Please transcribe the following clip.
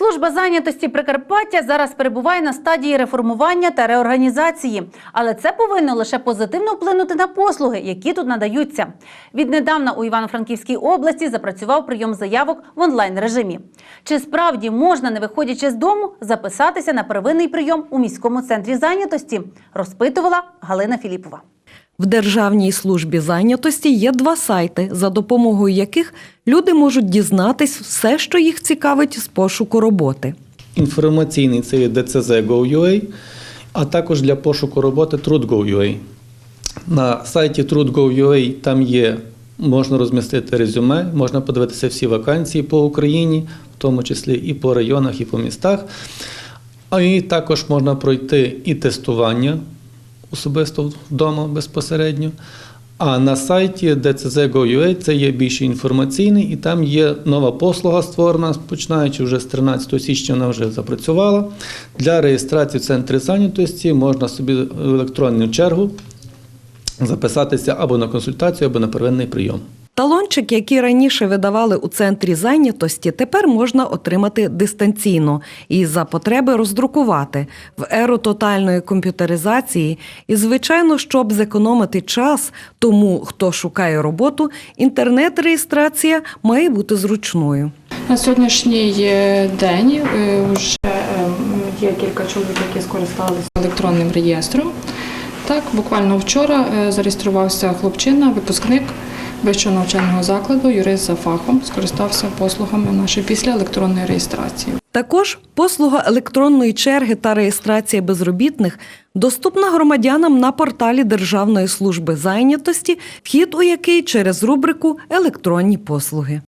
Служба зайнятості Прикарпаття зараз перебуває на стадії реформування та реорганізації, але це повинно лише позитивно вплинути на послуги, які тут надаються. Віднедавна у Івано-Франківській області запрацював прийом заявок в онлайн режимі. Чи справді можна, не виходячи з дому, записатися на первинний прийом у міському центрі зайнятості? Розпитувала Галина Філіпова. В Державній службі зайнятості є два сайти, за допомогою яких люди можуть дізнатись все, що їх цікавить з пошуку роботи. Інформаційний це є DCZ.gov.ua, а також для пошуку роботи Trud.gov.ua. На сайті Trud.gov.ua там є, можна розмістити резюме, можна подивитися всі вакансії по Україні, в тому числі і по районах, і по містах. А і також можна пройти і тестування особисто вдома безпосередньо. А на сайті DCZ.gov.ua це є більш інформаційний, і там є нова послуга створена, починаючи вже з 13 січня вона вже запрацювала. Для реєстрації в центрі зайнятості можна собі в електронну чергу записатися або на консультацію, або на первинний прийом. Талончик, який раніше видавали у центрі зайнятості, тепер можна отримати дистанційно і за потреби роздрукувати в еру тотальної комп'ютеризації. І, звичайно, щоб зекономити час тому, хто шукає роботу, інтернет-реєстрація має бути зручною. На сьогоднішній е, день е, вже е, є кілька чоловік, які скористалися електронним реєстром. Так, буквально вчора зареєструвався хлопчина, випускник вищого навчального закладу, юрист за фахом, скористався послугами нашої після електронної реєстрації. Також послуга електронної черги та реєстрація безробітних доступна громадянам на порталі Державної служби зайнятості, вхід у який через рубрику Електронні послуги.